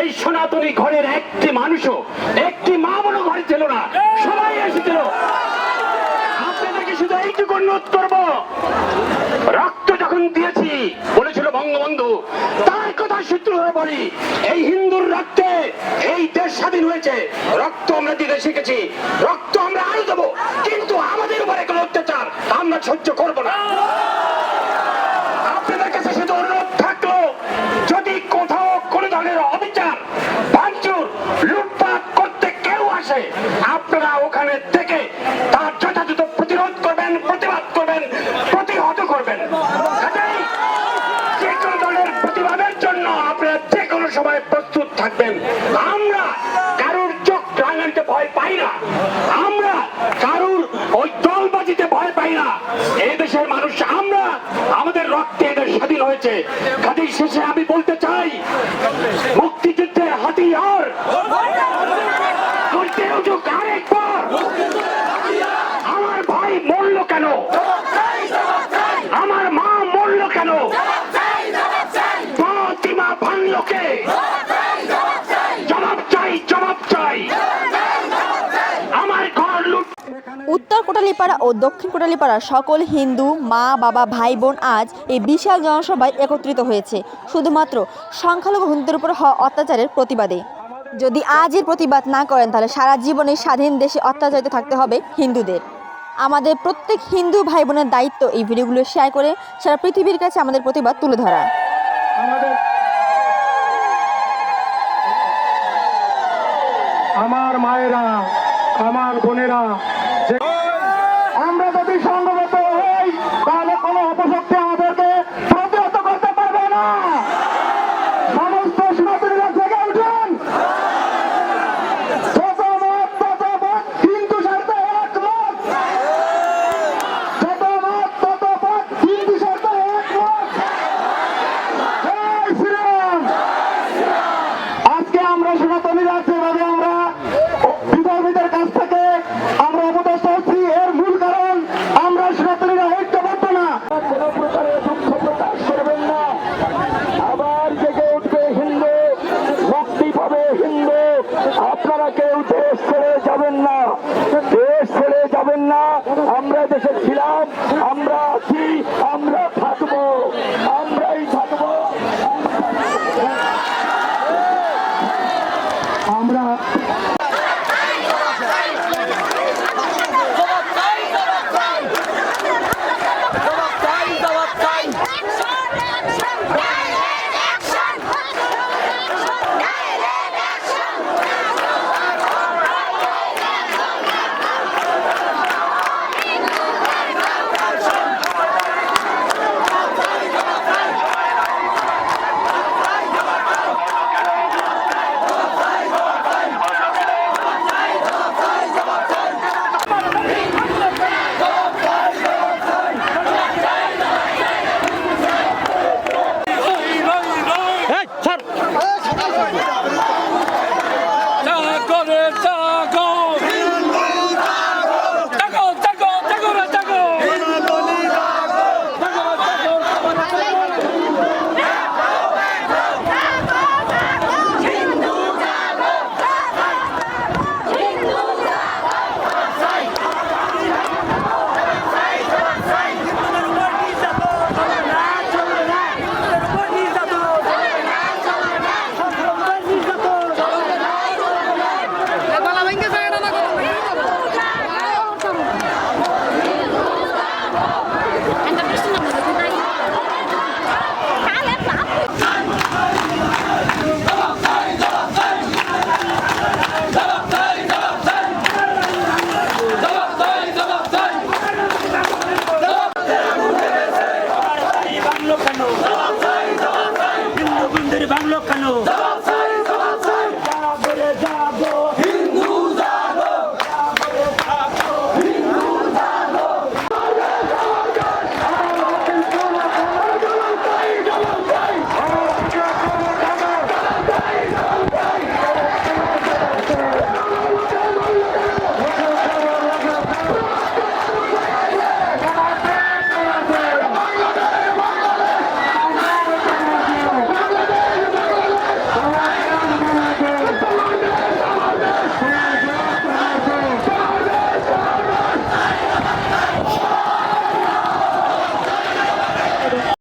এই সনাতনী ঘরের একটি মানুষও, একটি মা বড় ঘরে ছিল না। সবাই এসেছিল। আপনাদেরকে শুধু এইটুকু অনুরোধ করব। রক্ত যখন দিয়েছি, বলেছিল বঙ্গবন্ধু, তার কথা সূত্র ধরে বলি। এই হিন্দুর রক্তে এই দেশ স্বাধীন হয়েছে। রক্ত আমরা দিতে শিখেছি, রক্ত আমরা আরও দেবো। কিন্তু আমাদের উপরে কোনো অত্যাচার আমরা সহ্য করব না। করবেন। যে কোনো দলের প্রতিবাদের জন্য আপনারা যে কোনো সময় প্রস্তুত থাকবেন। আমরা কারুর চোখ রাঙানিতে ভয় পাই না। আমরা কারুর ওই দলবাজিতে ভয় পাই না। এই দেশের মানুষ আমরা আমাদের রক্তে এদের স্বাধীন হয়েছে। কাজেই শেষে আমি বলতে চাই মুক্তিযুদ্ধের হাতিয়ার করতে আরেকবার আমার ভাই মরল কেন আমার মা মরল কেন প্রতিমা ভাঙল কে জবাব চাই জবাব চাই আমার ঘর লুট উত্তর কোটালীপাড়া ও দক্ষিণ কোটালীপাড়ার সকল হিন্দু, মা, বাবা, ভাই, বোন আজ এই বিশাল জনসভায় একত্রিত হয়েছে। শুধুমাত্র সংখ্যালঘু হিন্দুদের উপর হওয়া অত্যাচারের প্রতিবাদে। যদি আজ এর প্রতিবাদ না করেন, তাহলে সারা জীবনে স্বাধীন দেশে অত্যাচারিত থাকতে হবে হিন্দুদের। আমাদের প্রত্যেক হিন্দু ভাই বোনের দায়িত্ব এই ভিডিওগুলো শেয়ার করে সারা পৃথিবীর কাছে আমাদের প্রতিবাদ তুলে ধরা। আমার মায়েরা, আমার বোনেরা যে যাবেন না আমরা দেশে ছিলাম আমরা আছি আমরা থাকব আমরাই থাকব আমরা Bravo!